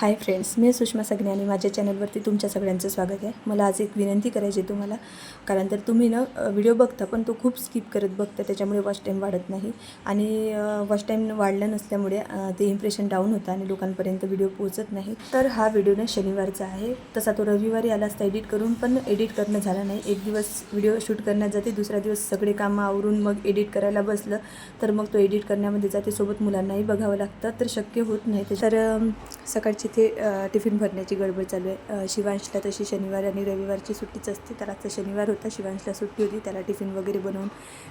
Hi friends मी सुषमा सगने आणि माझ्या चॅनलवरती तुमच्या सगळ्यांचं स्वागत आहे. मला आज एक विनंती करायची आहे तुम्हाला. कारण तर तुम्ही ना व्हिडिओ बघता पण तो खूप स्किप करत बघता त्याच्यामुळे वॉच टाईम वाढत नाही. आणि वॉच टाईम वाढलं नसल्यामुळे ते इम्प्रेशन डाऊन होतं आणि लोकांपर्यंत व्हिडिओ पोहोचत नाही. तर हा व्हिडिओ ना शनिवारचा आहे. तसा तो रविवारी आला असता एडिट करून पण एडिट करणं झालं नाही. एक दिवस व्हिडिओ शूट करण्यात जाते दुसरा दिवस सगळे कामं आवरून मग एडिट करायला बसलं. तर मग तो एडिट करण्यामध्ये जाते सोबत मुलांनाही बघावं लागतं. तर शक्य होत नाही. तर सकाळची ते टिफिन भरण्याची गडबड चालू आहे. शिवांशला तशी शनिवार आणि रविवारची सुट्टीच असते. त्याला आजचा शनिवार होता. शिवांशला सुट्टी होती. त्याला टिफिन वगैरे बनवून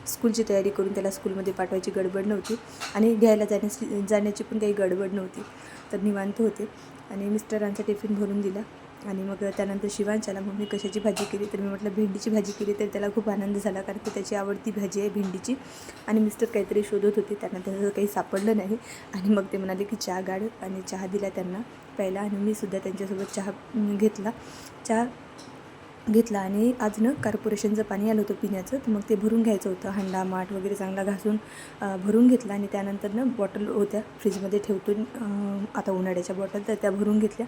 स्कूलची तयारी करून त्याला स्कूलमध्ये पाठवायची गडबड नव्हती. आणि घ्यायला जाण्याची जाण्याची पण काही गडबड नव्हती. तर निवांत होते. आणि मिस्टरांचा टिफिन भरून दिला. आणि मग त्यानंतर शिवांच्याला मग मी कशाची भाजी केली तर मी म्हटलं भेंडीची भाजी केली तर त्याला खूप आनंद झाला कारण की त्याची आवडती भाजी आहे भेंडीची. आणि मिस्टर काहीतरी शोधत होते त्यांना त्याचं काही सापडलं नाही. आणि मग ते म्हणाले की चहा गाड आणि चहा दिला त्यांना प्यायला आणि मी सुद्धा त्यांच्यासोबत चहा घेतला. चहा घेतला आणि आज न कॉर्पोरेशनचं पाणी आलं होतं पिण्याचं. तर मग ते भरून घ्यायचं होतं. हंडा माठ वगैरे चांगला घासून भरून घेतला आणि त्यानंतर ना बॉटल होत्या फ्रीजमध्ये ठेवतो आता उन्हाळ्याच्या बॉटल तर त्या भरून घेतल्या.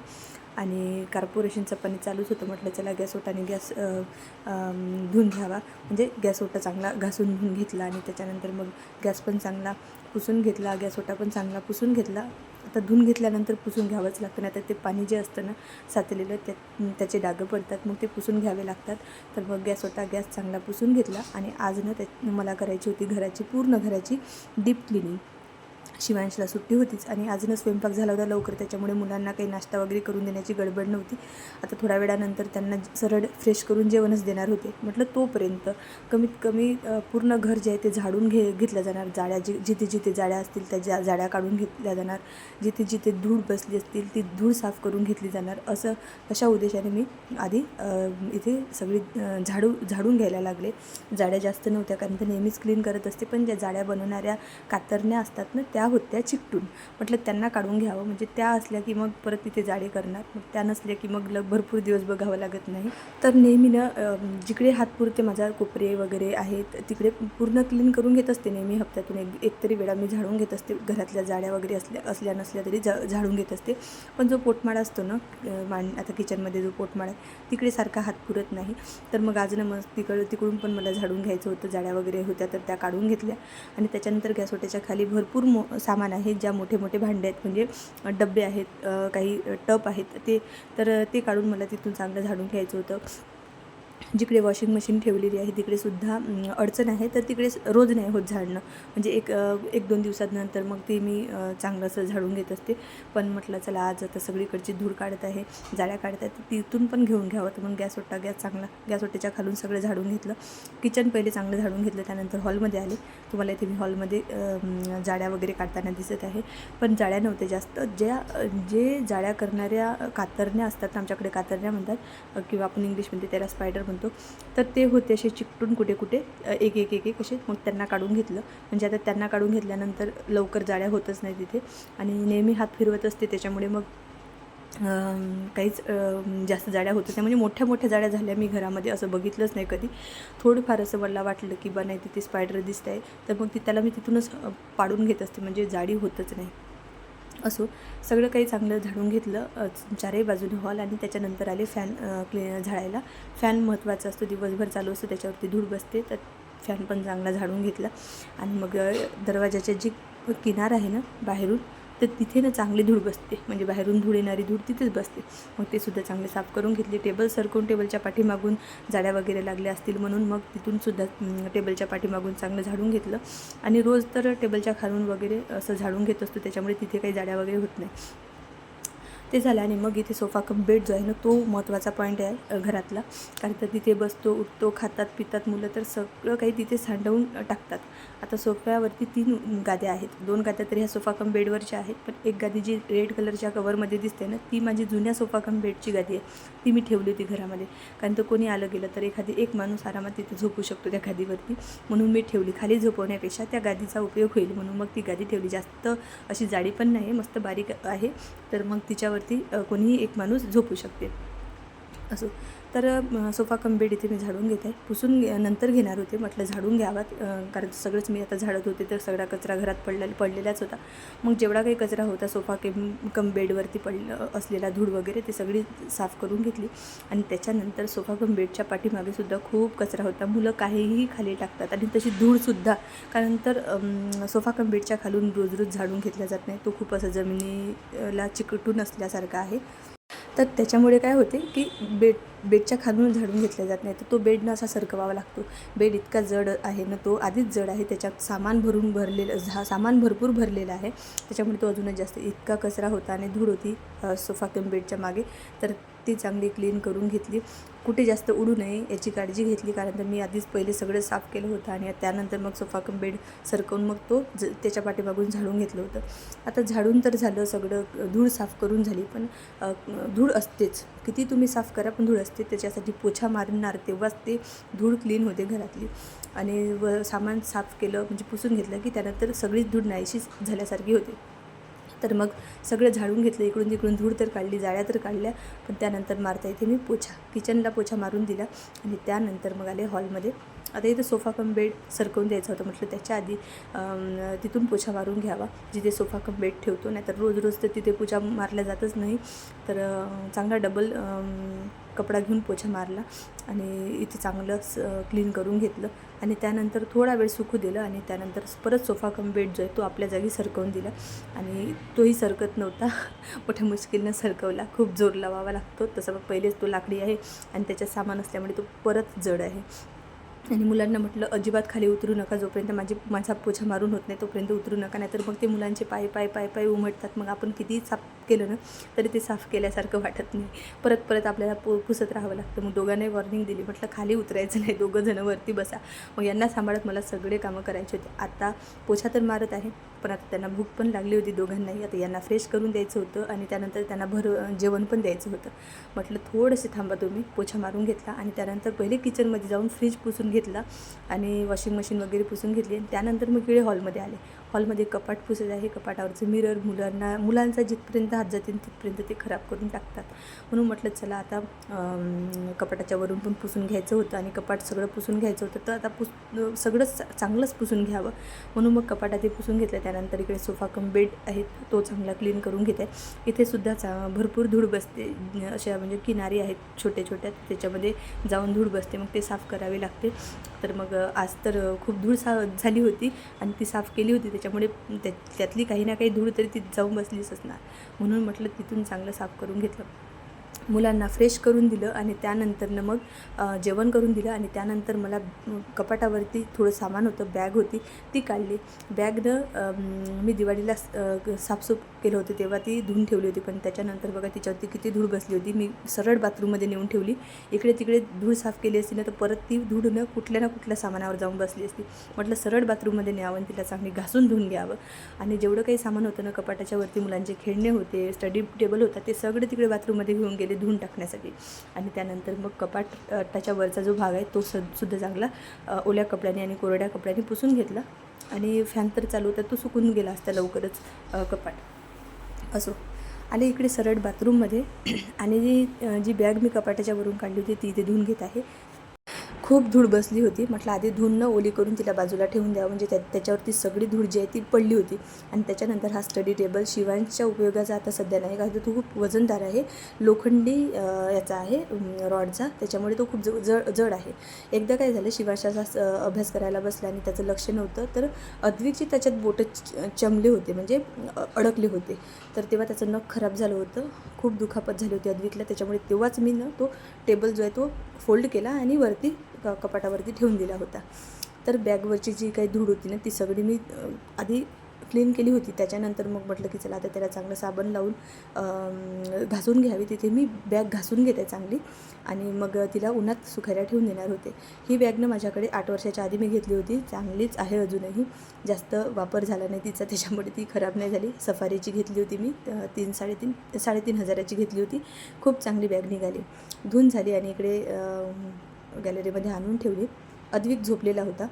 आणि कार्पोरेशनचं पाणी चालूच होतं म्हटलं चला गॅस ओटाने गॅस धुवून घ्यावा. म्हणजे गॅस ओटा चांगला घासून धुवून घेतला आणि त्याच्यानंतर मग गॅस पण चांगला पुसून घेतला गॅस ओटा पण चांगला पुसून घेतला. आता धुवून घेतल्यानंतर पुसून घ्यावंच लागतं नाही तर ते पाणी जे असतं ना साचलेलं त्या त्याचे डागं पडतात मग ते पुसून घ्यावे लागतात. तर मग गॅस होता गॅस चांगला पुसून घेतला आणि आज ना त्या मला करायची होती घराची पूर्ण घराची डीप क्लिनिंग. शिवांशला सुट्टी होतीच आणि अजूनच स्वयंपाक झाला होता लवकर त्याच्यामुळे मुलांना काही नाश्ता वगैरे करून देण्याची गडबड नव्हती. आता थोड्या वेळानंतर त्यांना सरळ फ्रेश करून जेवणच देणार होते. म्हटलं तोपर्यंत कमीत कमी पूर्ण घर जे आहे ते झाडून घे घेतलं जाणार. जाळ्या जे जिथे जिथे जाळ्या असतील त्या जा जाळ्या काढून घेतल्या जाणार. जिथे जिथे धूळ बसली असतील ती धूळ साफ करून घेतली जाणार. असं अशा उद्देशाने मी आधी इथे सगळी झाडू झाडून घ्यायला लागले. जाड्या जास्त नव्हत्या कारण ते नेहमीच क्लीन करत असते. पण ज्या जाड्या बनवणाऱ्या कातरण्या असतात ना त्या होत्या चिकटून. म्हटलं त्यांना काढून घ्यावं. म्हणजे त्या असल्या की मग परत तिथे जाडे करणार. मग त्या नसल्या की मग भरपूर दिवस बघावं लागत नाही. तर नेहमी ना जिकडे हात पुरते माझा कोपरे वगैरे आहेत तिकडे पूर्ण क्लीन करून घेत असते नेहमी हप्त्यातून एक एक तरी वेळा मी झाडून घेत असते. घरातल्या जाड्या वगैरे असल्या असल्या नसल्या तरी झा झाडून घेत असते. पण जो पोटमाळा असतो ना मान आता किचनमध्ये जो पोटमाळा आहे तिकडे सारखा हात पुरत नाही. तर मग आज ना मग तिकडं तिकडून पण मला झाडून घ्यायचं होतं. जाड्या वगैरे होत्या तर त्या काढून घेतल्या. आणि त्याच्यानंतर गॅसोट्याच्या खाली भरपूर मो सामान आहे ज्या मोठे मोठे भांडे आहेत म्हणजे डबे आहेत काही टप आहेत ते तर ते काढून मला तिथून चांगलं झाडून घ्यायचं होतं. जिकडे वॉशिंग मशीन ठेवलेली आहे तिकडे सुद्धा अडचण आहे. तर तिकडे स- रोज नाही होत झाडणं. म्हणजे एक एक दोन दिवसानंतर मग ते मी चांगलं असं झाडून घेत असते. पण म्हटलं चला आज आता सगळीकडची धूळ काढत आहे जाळ्या काढत आहेत तिथून पण घेऊन घ्यावं. तर मग गॅस ओटा गॅस चांगला गॅस ओट्याच्या खालून सगळं झाडून घेतलं. किचन पहिले चांगलं झाडून घेतलं. त्यानंतर हॉलमध्ये आले. तुम्हाला इथे मी हॉलमध्ये जाळ्या वगैरे काढताना दिसत आहे. पण जाळ्या नव्हत्या जास्त. ज्या जे जाळ्या करणाऱ्या कातरण्या असतात आमच्याकडे कातरण्या म्हणतात किंवा आपण इंग्लिशमध्ये त्याला स्पायडर म्हणतो. तर ते होते असे चिकटून कुठे कुठे एक एक एक एक असे मग त्यांना काढून घेतलं. म्हणजे आता त्यांना काढून घेतल्यानंतर लवकर जाळ्या होतच नाही तिथे. आणि नेहमी हात फिरवत असते त्याच्यामुळे मग काहीच जास्त जाड्या होत त्या म्हणजे मोठ्या मोठ्या जाड्या झाल्या मी घरामध्ये असं बघितलंच नाही कधी. थोडंफार असं मला वाटलं की बा नाही तिथे स्पायडर दिसत आहे तर मग ती त्याला मी तिथूनच पाडून घेत असते. म्हणजे जाडी होतच नाही. असो सगळं काही चांगलं झाडून घेतलं चारही बाजूने हॉल आणि त्याच्यानंतर आले फॅन क्लिन क्ली झाडायला. फॅन महत्त्वाचा असतो दिवसभर चालू असतो त्याच्यावरती धूळ बसते तर फॅन पण चांगला झाडून घेतला. आणि मग दरवाजाच्या जी किनार आहे ना बाहेरून तर तिथे ना चांगली धूळ बसते. म्हणजे बाहेरून धूळ येणारी धूळ तिथेच बसते. मग ते सुद्धा चांगले साफ करून घेतले. टेबल सरकून टेबलच्या पाठीमागून जाड्या वगैरे लागल्या असतील म्हणून मग तिथून सुद्धा टेबलच्या पाठीमागून चांगलं झाडून घेतलं. आणि रोज तर टेबलच्या खालून वगैरे असं झाडून घेत असतो. त्याच्यामुळे तिथे काही जाड्या वगैरे होत नाही. ते झालं आणि मग इथे सोफा कम बेड जो आहे ना तो महत्त्वाचा पॉईंट आहे घरातला. कारण तर तिथे बसतो उठतो खातात पितात मुलं तर सगळं काही तिथे सांडवून टाकतात. आता सोफ्यावरती तीन गाद्या आहेत. दोन गाद्या तरी ह्या सोफा कम बेडवरच्या आहेत पण एक गादी जी रेड कलरच्या कवरमध्ये दिसते ना ती माझी जुन्या सोफा कम बेडची गादी आहे. ती मी ठेवली होती घरामध्ये. कारण तर कोणी आलं गेलं तर एखादी एक माणूस आरामात तिथे झोपू शकतो त्या गादीवरती. म्हणून मी ठेवली. खाली झोपवण्यापेक्षा त्या गादीचा उपयोग होईल. म्हणून मग ती गादी ठेवली. जास्त अशी जाडी पण नाही आहे मस्त बारीक आहे. तर मग तिच्यावर अ, कोणीही एक माणूस झोपू शकते. असो. तर सोफा कम बेड इथे मी झाडून घेत. आहे पुसून घे- नंतर घेणार होते. म्हटलं झाडून घ्यावात कारण सगळंच मी आता झाडत होते तर सगळा कचरा घरात पडला पडलेलाच होता. मग जेवढा काही कचरा होता सोफा केम कम बेडवरती पडलं असलेला धूळ वगैरे ते सगळी साफ करून घेतली. आणि त्याच्यानंतर सोफा कम बेडच्या पाठीमागे सुद्धा खूप कचरा होता. मुलं काहीही खाली टाकतात आणि तशी धूळसुद्धा कारण तर सोफा कम बेडच्या खालून रोज रोज झाडून घेतला जात नाही. तो खूप असं जमिनीला चिकटून असल्यासारखा आहे. तर त्याच्यामुळे काय होते की बेड बेडच्या खालून झाडून घेतल्या जात नाही. तर तो बेडनं असा सरकवावा लागतो. बेड इतका जड आहे ना तो आधीच जड आहे. त्याच्यात सामान भरून भरलेलं झा सामान भरपूर भरलेलं आहे. त्याच्यामुळे तो अजूनच जास्त इतका कचरा होता आणि धूळ होती सोफा कम बेडच्या मागे. तर ती चांगली क्लीन करून घेतली. कुठे जास्त उडू नये याची काळजी घेतली कारण तर मी आधीच पहिले सगळं साफ केलं होतं आणि त्यानंतर मग सोफा कम बेड सरकवून मग तो ज त्याच्या पाठीमागून झाडून घेतलं होतं. आता झाडून तर झालं सगळं धूळ साफ करून झाली पण धूळ असतेच. किती तुम्ही साफ करा पण धूळ असते. त्याच्यासाठी पोछा मारणार तेव्हाच ते धूळ क्लीन होते घरातली. आणि व सामान साफ केलं म्हणजे पुसून घेतलं की त्यानंतर सगळीच धूळ नाहीशी झाल्यासारखी होते. तर मग सगळं झाडून घेतलं इकडून तिकडून धूळ तर काढली जाळ्या तर काढल्या पण त्यानंतर मारता इथे मी पोछा किचनला पोछा मारून दिला आणि त्यानंतर मग आले हॉलमध्ये. आता इथं सोफा कम बेड सरकवून द्यायचा होता म्हटलं त्याच्या आधी तिथून पोछा मारून घ्यावा जिथे सोफा कम बेड ठेवतो नाहीतर रोज रोज तर तिथे पोछा मारल्या जातच नाही. तर चांगला डबल कपडा घेऊन पोछा मारला आणि इथे चांगलंच क्लीन करून घेतलं. आणि त्यानंतर थोडा वेळ सुकू दिलं आणि त्यानंतर परत सोफा कम बेड जो आहे तो आपल्या जागी सरकवून दिला. आणि तोही सरकत नव्हता. मोठ्या मुश्किलनं सरकवला. खूप जोर लावावा लागतो. तसं पहिलेच तो लाकडी आहे आणि त्याच्यात सामान असल्यामुळे तो परत जड आहे. आणि मुलांना म्हटलं अजिबात खाली उतरू नका जोपर्यंत माझी माझा पोछा मारून होत नाही तोपर्यंत उतरू नका. नाहीतर मग ते मुलांचे पाय पाय पाय पाय उमटतात. मग आपण कितीही चाप केलं ना तरी ते साफ केल्यासारखं वाटत नाही. परत परत आपल्याला पु पुसत राहावं लागतं. मग दोघांनाही वॉर्निंग दिली. म्हटलं खाली उतरायचं नाही. दोघं जणं वरती बसा. मग यांना सांभाळत मला सगळे कामं करायचे होते. आता पोछा तर मारत आहे पण आता त्यांना भूक पण लागली होती दोघांनाही. आता यांना फ्रेश करून द्यायचं होतं आणि त्यानंतर त्यांना भर जेवण पण द्यायचं होतं. म्हटलं थोडंसे थांबा तुम्ही. पोछा मारून घेतला आणि त्यानंतर पहिले किचनमध्ये जाऊन फ्रीज पुसून घेतला आणि वॉशिंग मशीन वगैरे पुसून घेतली आणि त्यानंतर मग इकडे हॉलमध्ये आले. हॉलमध्ये कपाट पुसत आहे. कपाटावरचं मिरर मुलांना मुलांचा जिथपर्यंत हात जातील तिथपर्यंत ते खराब करून टाकतात. म्हणून म्हटलं चला आता कपाटाच्या वरून पण पुसून घ्यायचं होतं आणि कपाट सगळं पुसून घ्यायचं होतं. तर आता पुस सगळंच चांगलंच पुसून घ्यावं. म्हणून मग कपाटात ते पुसून घेतलं. त्यानंतर इकडे सोफा कम बेड आहे. तो चांगला क्लीन करून घेत. आहे इथे सुद्धा चा भरपूर धूळ बसते. अशा म्हणजे किनारी आहेत छोट्या छोट्या. त्याच्यामध्ये जाऊन धूळ बसते. मग ते साफ करावे लागते. तर मग आज तर खूप धूळ सा झाली होती आणि ती साफ केली होती. त्याच्यामुळे त्या त्यातली काही ना काही धूळ तरी ती जाऊन बसलीच असणार. म्हणून म्हटलं तिथून चांगलं साफ करून घेतलं. मुलांना फ्रेश करून दिलं आणि त्यानंतरनं मग जेवण करून दिलं आणि त्यानंतर मला कपाटावरती थोडं सामान होतं बॅग होती ती काढली. बॅगनं मी दिवाळीला साफसूफ केलं होतं तेव्हा ती धुवून ठेवली होती पण त्याच्यानंतर बघा तिच्यावरती किती धूळ बसली होती. मी सरळ बाथरूममध्ये नेऊन ठेवली. इकडे तिकडे धूळ साफ केली असती ना तर परत ती धूळनं कुठल्या ना कुठल्या सामानावर जाऊन बसली असती. म्हटलं सरळ बाथरूममध्ये न्यावं आणि तिला चांगली घासून धुवून घ्यावं. आणि जेवढं काही सामान होतं ना कपाटाच्यावरती मुलांचे खेळणे होते स्टडी टेबल होता ते सगळे तिकडे बाथरूममध्ये घेऊन गेले. धुवून टाकण्यासाठी. आणि त्यानंतर मग कपाट त्याच्या वरचा जो भाग आहे तो स सुद्धा चांगला ओल्या कपड्याने आणि कोरड्या कपड्याने पुसून घेतला. आणि फॅन तर चालू होता तो सुकून गेला असता लवकरच कपाट. असो. आणि इकडे सरळ बाथरूममध्ये आणि जी जी बॅग मी कपाटाच्या वरून काढली होती ती इथे धुवून घेत आहे. खूप धूळ बसली होती. म्हटलं आधी धुवून न ओली करून तिला बाजूला ठेवून द्यावं. म्हणजे त्या त्याच्यावरती सगळी धूळ जी आहे ती पडली होती. आणि त्याच्यानंतर हा स्टडी टेबल शिवांच्या उपयोगाचा आता सध्या नाही. कारण तो खूप वजनदार आहे. लोखंडी याचा आहे रॉडचा. त्याच्यामुळे तो खूप ज जड जड आहे. एकदा काय झालं शिवांशाचा अभ्यास करायला बसला आणि त्याचं लक्ष नव्हतं तर अद्विकची त्याच्यात बोटं च- चमले होते. म्हणजे अडकले होते. तर तेव्हा त्याचं नख खराब झालं होतं. खूप दुखापत झाली होती अद्विकला. त्याच्यामुळे तेव्हाच मी ना तो टेबल जो आहे तो फोल्ड केला आणि वरती क- कपाटावरती ठेवून दिला होता तर बॅगवरची जी काही धूळ होती ना ती सगळी मी आधी क्लीन केली होती. त्याच्यानंतर मग म्हटलं की चला आता त्याला चांगलं साबण लावून घासून घ्यावी. तिथे मी बॅग घासून घेते चांगली. आणि मग तिला उन्हात सुकायला ठेवून देणार होते. ही बॅग ना माझ्याकडे आठ वर्षाच्या आधी मी घेतली होती. चांगलीच आहे अजूनही. जास्त वापर झाला नाही तिचा. त्याच्यामुळे ती खराब नाही झाली. सफारीची घेतली होती मी. तीन साडेतीन साडेतीन हजाराची घेतली होती. खूप चांगली बॅग निघाली. धुन झाली आणि इकडे गॅलरीमध्ये आणून ठेवली. अद्विक झोपलेला होता.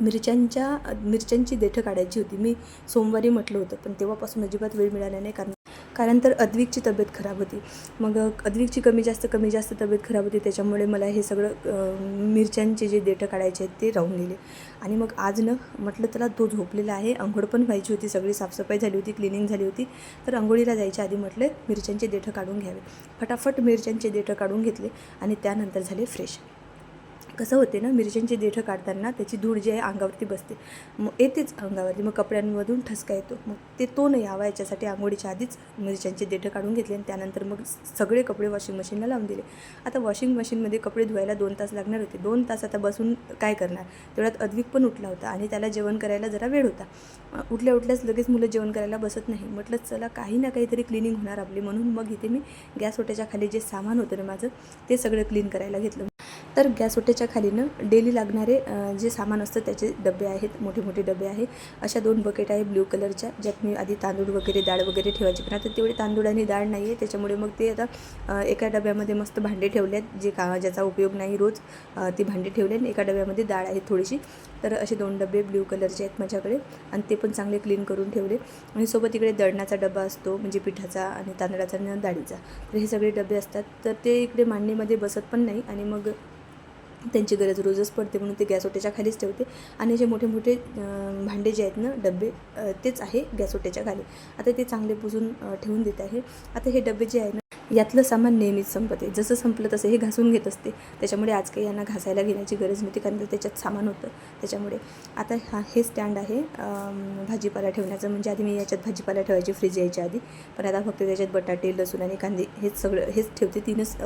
मिरच्यांच्या मिरच्यांची देठं काढायची होती. मी सोमवारी म्हटलं होतं पण तेव्हापासून अजिबात वेळ मिळाला नाही. कारण कारण तर अद्विकची तब्येत खराब होती. मग अद्विकची कमी जास्त कमी जास्त तब्येत खराब होती. त्याच्यामुळे मला हे सगळं मिरच्यांचे जे देठं काढायचे आहेत ते राहून गेले. आणि मग आज न म्हटलं त्याला तो झोपलेला आहे. आंघोळ पण व्हायची होती. सगळी साफसफाई झाली होती. क्लिनिंग झाली होती. तर अंघोळीला जायच्या आधी म्हटलं मिरच्यांचे देठं काढून घ्यावे. फटाफट मिरच्यांचे देठं काढून घेतले आणि त्यानंतर झाले फ्रेश. कसं होते ना मिरच्यांची देठं काढताना त्याची धूळ जी आहे अंगावरती बसते. मग येतेच अंगावरती. मग कपड्यांमधून ठसका येतो. मग ते तो नाही यावा याच्यासाठी आंघोळीच्या आधीच मिरच्यांचे देठं काढून घेतले आणि त्यानंतर मग सगळे कपडे वॉशिंग मशीनला लावून दिले. आता वॉशिंग मशीनमध्ये कपडे धुवायला दोन तास लागणार होते. दोन तास आता बसून काय करणार? तेवढ्यात अद्विक पण उठला होता आणि त्याला जेवण करायला जरा वेळ होता. उठल्या उठल्याच लगेच मुलं जेवण करायला बसत नाही. म्हटलं चला काही ना काहीतरी क्लिनिंग होणार आपली. म्हणून मग इथे मी गॅस ओट्याच्या खाली जे सामान होतं ना माझं ते सगळं क्लीन करायला घेतलं. तर गॅस ओट्याच्या खालीनं डेली लागणारे जे सामान असतं त्याचे डबे आहेत मोठे मोठे डबे आहे. अशा दोन बकेट आहे ब्ल्यू कलरच्या ज्यात मी आधी तांदूळ वगैरे डाळ वगैरे ठेवायची. पण आता तेवढे तांदूळ आणि डाळ नाही आहे त्याच्यामुळे मग ते आता एका डब्यामध्ये मस्त भांडे ठेवले आहेत जे का ज्याचा उपयोग नाही रोज ती भांडे ठेवले आणि एका डब्यामध्ये डाळ आहे थोडीशी. तर असे दोन डबे ब्ल्यू कलरचे आहेत माझ्याकडे आणि ते पण चांगले क्लीन करून ठेवले. आणि सोबत इकडे दळणाचा डबा असतो म्हणजे पिठाचा आणि तांदळाचा आणि डाळीचा. तर हे सगळे डबे असतात. तर ते इकडे मांडणीमध्ये बसत पण नाही आणि मग त्यांची गरज रोजच पडते म्हणून ते गॅस ओट्याच्या खालीच ठेवते. आणि जे मोठे मोठे भांडे जे आहेत ना डबे तेच आहे गॅस ओट्याच्या खाली. आता ते चांगले पुसून ठेवून देत आहे. आता हे डबे जे आहे ना यातलं सामान नेहमीच संपते जसं संपलं तसं हे घासून घेत असते. त्याच्यामुळे आज काही यांना घासायला घेण्याची गरज नव्हती कारण त्याच्यात सामान होतं. त्याच्यामुळे आता हा हे स्टँड आहे भाजीपाला ठेवण्याचं. म्हणजे आधी मी याच्यात भाजीपाला ठेवायची फ्रीज यायच्या आधी. पण आता फक्त त्याच्यात बटाटे लसूण आणि कांदे हेच सगळं हेच ठेवते. तीनच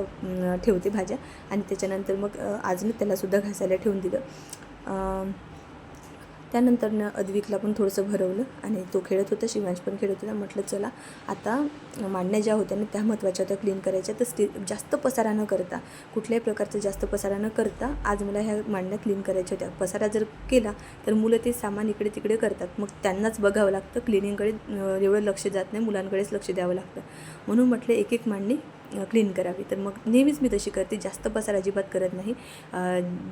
ठेवते भाज्या. आणि त्याच्यानंतर मग आज मी त्यालासुद्धा घासायला ठेवून दिलं. त्यानंतरनं त्यानंतर न अद्विकला पण थोडंसं भरवलं आणि तो खेळत होता शिवांश पण खेळत होता. म्हटलं चला आता मांडण्या ज्या होत्या ना त्या महत्त्वाच्या होत्या क्लीन करायच्या. तर स्टी जास्त पसारा न करता कुठल्याही प्रकारचं जास्त पसारा न करता आज मला ह्या मांडण्या क्लीन करायच्या होत्या. पसारा जर केला तर मुलं ते सामान इकडे तिकडे करतात. मग त्यांनाच बघावं लागतं. क्लिनिंगकडे एवढं लक्ष जात नाही. मुलांकडेच लक्ष द्यावं लागतं. म्हणून म्हटलं एक एक मांडणी क्लीन करावी. तर मग नेहमीच मी तशी करते. जास्त पसार अजिबात करत नाही.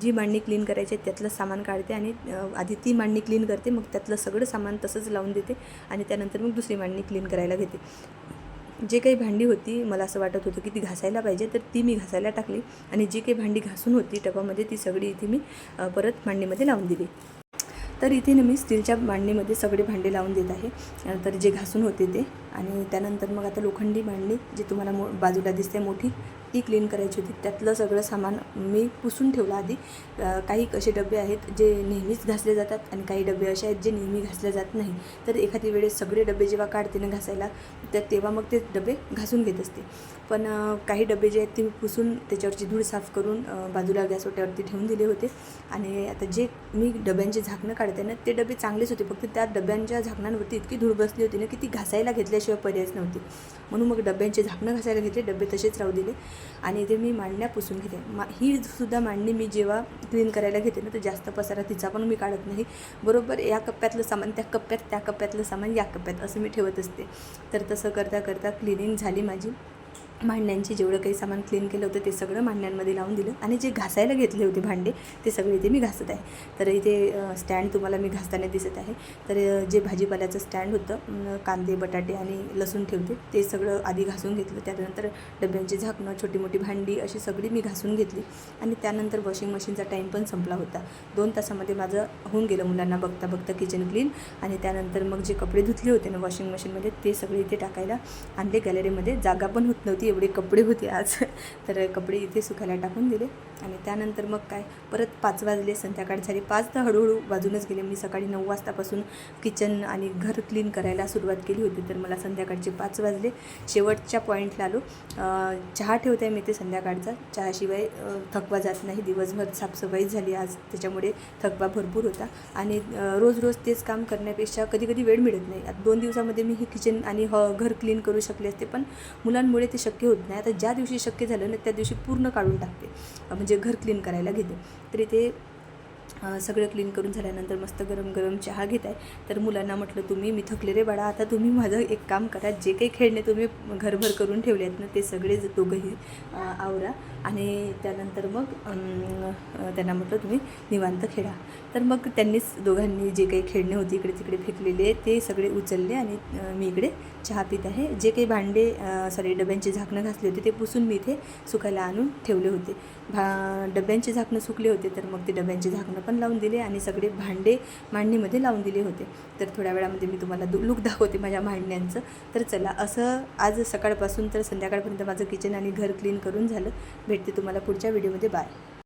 जी मांडणी क्लीन करायची आहे त्यातलं सामान काढते आणि आधी ती मांडणी क्लीन करते. मग त्यातलं सगळं सामान तसंच लावून देते आणि त्यानंतर मग दुसरी मांडणी क्लीन करायला घेते. जे काही भांडी होती मला असं वाटत होतं की ती घासायला पाहिजे तर ती मी घासायला टाकली आणि जी काही भांडी घासून होती टपामध्ये ती सगळी इथे मी परत मांडणीमध्ये लावून दिली. तर इथे मी स्टीलच्या मांडणीमध्ये सगळे भांडे लावून देत आहे. तर जे घासून होते ते. आणि त्यानंतर मग आता लोखंडी मांडणी जी तुम्हाला मो बाजूला दिसते मोठी ती क्लीन करायची होती. त्यातलं सगळं सामान मी पुसून ठेवलं आधी. काही असे डबे आहेत जे नेहमीच घासले जातात आणि काही डबे असे आहेत जे नेहमी घासले जात नाही. तर एखादी वेळेस सगळे डबे जेव्हा काढते ना घासायला तर तेव्हा मग ते डबे घासून घेत असते. पण काही डबे जे आहेत ते मी पुसून त्याच्यावरची धूळ साफ करून बाजूला गॅस ओट्यावरती ठेवून दिले होते. आणि आता जे मी डब्यांचे झाकणं काढते ना ते डबे चांगलेच होते. फक्त त्या डब्यांच्या झाकणांवरती इतकी धूळ बसली होती ना की ती घासायला घेतल्याशिवाय पर्यायच नव्हती. म्हणून मग डब्यांचे झाकणं घासायला घेतले डबे तसेच राहू दिले. आणि ते मी मांडण्या पुसून घेते. मा ही सुद्धा मांडणी मी जेव्हा क्लीन करायला घेते ना तर जास्त पसारा तिचा पण मी काढत नाही. बरोबर या कप्प्यातलं सामान त्या कप्प्यात त्या कप्प्यातलं सामान या कप्प्यात असं मी ठेवत असते. तर तसं करता करता क्लिनिंग झाली माझी. मांड्यांचे जेवढं काही सामान क्लीन केलं होतं ते सगळं मांडण्यांमध्ये लावून दिलं. आणि जे घासायला घेतले होते भांडे ते सगळे इथे मी घासत आहे. तर इथे स्टँड तुम्हाला मी घासताना दिसत आहे. तर जे भाजीपाल्याचं स्टँड होतं कांदे बटाटे आणि लसूण ठेवते ते सगळं आधी घासून घेतलं. त्यानंतर डब्यांची झाकणं छोटी मोठी भांडी अशी सगळी मी घासून घेतली. आणि त्यानंतर वॉशिंग मशीनचा टाईम पण संपला होता. दोन तासामध्ये माझं होऊन गेलं मुलांना बघता बघता किचन क्लीन आणि त्यानंतर मग जे कपडे धुतले होते ना वॉशिंग मशीनमध्ये ते सगळे इथे टाकायला आणले. गॅलरीमध्ये जागा पण होत नव्हती. एवढे कपडे होते आज. तर कपडे इथे सुकायला टाकून दिले. आणि त्यानंतर मग काय परत पाच वाजले संध्याकाळ झाली. पाच तर हळूहळू वाजूनच गेले. मी सकाळी नऊ वाजतापासून किचन आणि घर क्लीन करायला सुरुवात केली होती. तर मला संध्याकाळचे पाच वाजले. शेवटच्या पॉईंटला आलो. चहा ठेवते मी ते संध्याकाळचा. चहाशिवाय थकवा जात नाही. दिवसभर साफसफाई झाली आज. त्याच्यामुळे थकवा भरपूर होता. आणि रोज रोज तेच काम करण्यापेक्षा कधी कधी वेळ मिळत नाही. आता दोन दिवसामध्ये मी हे किचन आणि ह घर क्लीन करू शकले असते. पण मुलांमुळे ते शक्य होत नाही. आता ज्या दिवशी शक्य झालं ना त्या दिवशी पूर्ण काढून टाकते. म्हणजे घर क्लीन करायला घेते. तर इथे सगळं क्लीन करून झाल्यानंतर मस्त गरम गरम चहा घेत आहे. तर मुलांना म्हटलं तुम्ही मी थकले रे बाळा आता तुम्ही माझं एक काम करा. जे काही खेळणे तुम्ही घरभर करून ठेवले आहेत ना ते सगळे ज- दोघंही आवरा. आणि त्यानंतर मग त्यांना म्हटलं तुम्ही निवांत खेळा. तर मग त्यांनीच दोघांनी जे काही खेळणे होते इकडे तिकडे फेकलेले ते सगळे उचलले आणि मी इकडे चहा पित आहे. जे काही भांडे सॉरी डब्यांची झाकणं घासले होते ते पुसून मी इथे सुकायला आणून ठेवले होते. भा डब्यांचे झाकणं सुकले होते तर मग ते डब्यांचे झाकणं पण लावून दिले आणि सगळे भांडे मांडणीमध्ये लावून दिले होते. तर थोड्या वेळामध्ये मी तुम्हाला दु लुक दाखवते माझ्या भांडण्यांचं तर चला असं आज सकाळपासून तर संध्याकाळपर्यंत माझं किचन आणि घर क्लीन करून झालं. भेटते तुम्हाला पुढच्या व्हिडिओमध्ये. बाय.